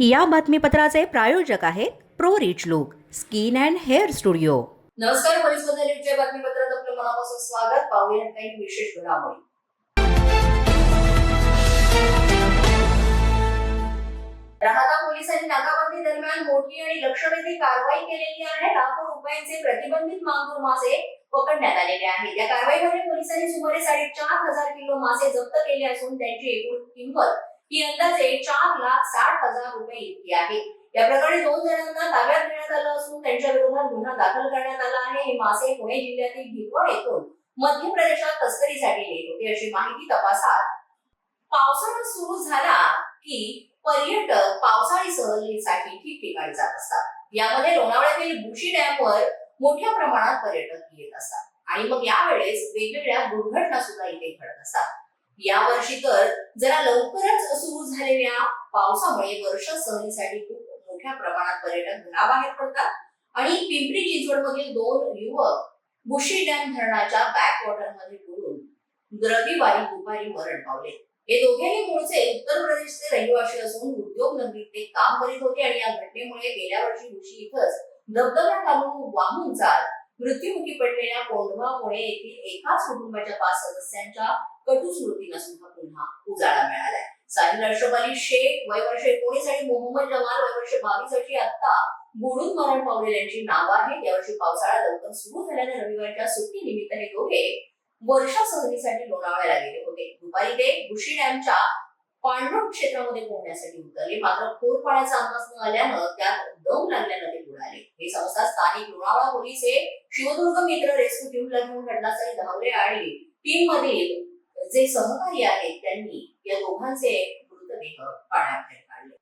या बातमीपत्राचे प्रायोजक आहेत pro rich look skin and hair studio. नमस्कार पोलीस न्यूजच्या बातमीपत्रात आपलं मनापासून स्वागत. पाहूया काही विशेष घडामोडी. राहता पोलिसांनी नाकाबंदी दरम्यान मोठी आणि लक्षवेधी कारवाई केलेली आहे. लाखो रुपयांचे प्रतिबंधित मांगूर मासे पकडण्यात आलेले आहेत. या कारवाईमध्ये पोलिसांनी सुमारे साडेचार हजार किलो मासे जप्त केले असून त्यांची एकूण किंमत ही अंदाजे चार लाख साठ हजार रुपये इतकी आहे. या प्रकरणी दोन जणांना ताब्यात घेण्यात आलं असून त्यांच्या विरोधात गुन्हा दाखल करण्यात आला आहे. हे मासे पुणे जिल्ह्यातील भिवड येथून मध्य प्रदेशात तस्करीसाठी नेत होते. अशी माहिती तपासात पावसाळा सुरू झाला की पर्यटक पावसाळी सहलीसाठी ठिकठिकाणी जात असतात. यामध्ये लोणावळ्यातील बुशी डॅमवर मोठ्या प्रमाणात पर्यटक येत असतात. आणि मग यावेळेस वेगवेगळ्या दुर्घटना सुद्धा इथे घडत असतात. यावर्षी तर जरा लवकरच सुरू झालेल्या पावसामुळे वर्ष सहलीसाठी खूप मोठ्या प्रमाणात पर्यटक घराबाहेर पडतात. आणि पिंपरी चिंचवड मधील दोन युवक बुशी डॅम धरणाच्या बॅक वॉटरमध्ये बुडून रविवारी दुपारी मरण पावले. हे दोघेही मूळचे उत्तर प्रदेशचे रहिवासी असून उद्योग नगरीत ते काम करीत होते आणि या घटनेमुळे गेल्या वर्षी बुशी इथंच धबधबा घालून वाहून जात मृत्युमुखी पडलेल्या कोंढवा पुणे येथील एकाच कुटुंबाच्या पाच सदस्यांच्या कटू स्मृतींना सुद्धा पुन्हा उजाळा मिळालाय. साहिल अशरफ शेख वय वर्ष एकोणीस आणि मोहम्मद जमाल वय वर्ष बावीस अशी आता बुडून मरण पावलेल्यांची नावं आहेत. यावर्षी पावसाळा लवकर सुरू झाल्याने रविवारच्या सुट्टीनिमित्त हे दोघे वर्षा सहलीसाठी लोणावळ्याला गेले होते. दुपारी ते गुशी डॅमच्या पांढरट क्षेत्रामध्ये पोहण्यासाठी उतरले मात्र खोल पाण्याचा अंदाज न आल्यानं त्यात दम लागल्यानं ते बुडाले. हे समजता स्थानिक लोणावळा पोलीस हे शिवदुर्ग मित्र रेस्क्यू टीमला घेऊन घटनास्थळी धावले आणि टीम मधील जे सहकारी आहेत त्यांनी या दोघांचे मृतदेह पाण्यात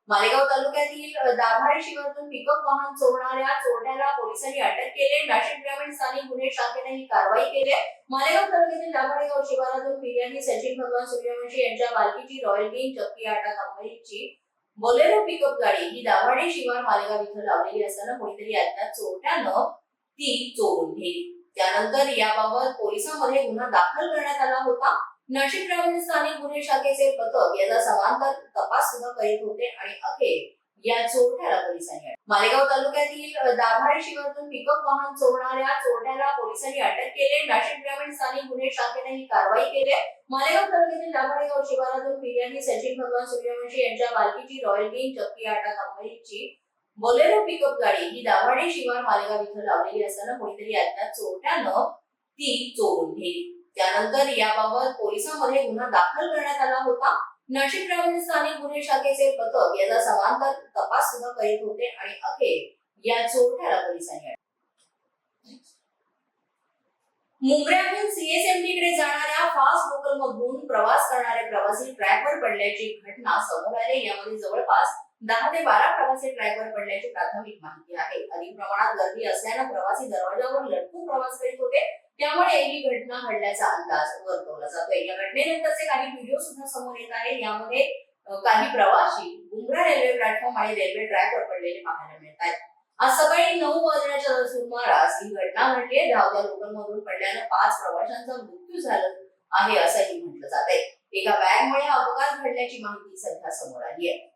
मालेगाव तालुक्यातील दाभाडे शिवारातून पिकअप वाहन चोरणाऱ्या चोरट्याला पोलिसांनी अटक केले. नाशिक ग्रामीण स्थानिक गुन्हे शाखेने ही कारवाई केली. आहे. मालेगाव तालुक्यातील दाभाडेगाव शिवारातून फिर्यादी सचिन भगवान सूर्यवंशी यांच्या मालकीची रॉयल किंग चक्की आटा कंपनीची बोलेरो पिकअप गाडी ही दाभाडे शिवार मालेगाव इथं लावलेली असताना कोणीतरी अज्ञात चोरट्यानं ती चोरून नेली. त्यानंतर याबाबत पोलिसांमध्ये गुन्हा दाखल करण्यात आला होता. नाशिक ग्रामीण स्थानिक गुन्हे शाखेचे पथक याचा समांतर तपास सुद्धा करीत होते आणि अखेर या चोरट्याला पोलिसांनी अटक- मालेगाव तालुक्यातील दाभाडे शिवारातून पिकअप वाहन चोरणाऱ्या चोरट्याला पोलिसांनी अटक केले. नाशिक ग्रामीण स्थानिक गुन्हे शाखेने ही कारवाई केली. आहे. मालेगाव तालुक्यातील दाभाडेगाव शिवारातून फिर्यादी सचिन भगवान सूर्यवंशी यांच्या मालकीची रॉयल ग्रीन चक्की आटा कंपनीची बोलेरो पिकअप गाडी ही दाभाडे शिवार मालेगाव इथं लावलेली असताना कोणीतरी अज्ञात चोरट्यानं ती चोरून नेली. त्यानंतर याबाबत पोलिसांमध्ये गुन्हा दाखल करण्यात आला होता. नाशिक ग्रामीण स्थानिक गुन्हे शाखेचे पथक याचा समांतर तपास सुद्धा करीत होते आणि अखेर या चोरट्याला पोलिसांनी मुंब्र्याहून मुंबऱ्याहून सीएसएमटी कडे जाणाऱ्या फास्ट लोकल मधून प्रवास करणारे प्रवासी ट्रॅकवर पडल्याची घटना समोर आली. यामध्ये जवळपास दहा ते बारा प्रवासी ट्रॅकवर पडल्याची प्राथमिक माहिती आहे. अधिक प्रमाणात गर्दी असल्यानं प्रवासी दरवाजावर लटकून प्रवास करीत होते. त्यामुळे ही घटना घडल्याचा अंदाज वर्तवला जातोय. या घटनेनंतरचे काही व्हिडिओ सुद्धा समोर येत आहे यामध्ये काही प्रवासी गुंगरा रेल्वे प्लॅटफॉर्म आणि रेल्वे ट्रॅकवर पडलेले पाहायला मिळत आहेत. आज सकाळी नऊ वाजण्याच्या सुमारास ही घटना घडली आहे. धावत्या लोकांमधून पडल्यानं पाच प्रवाशांचा मृत्यू झाला आहे असंही म्हटलं जात आहे एका बॅगमुळे हा अपघात घडल्याची माहिती सध्या समोर आली आहे.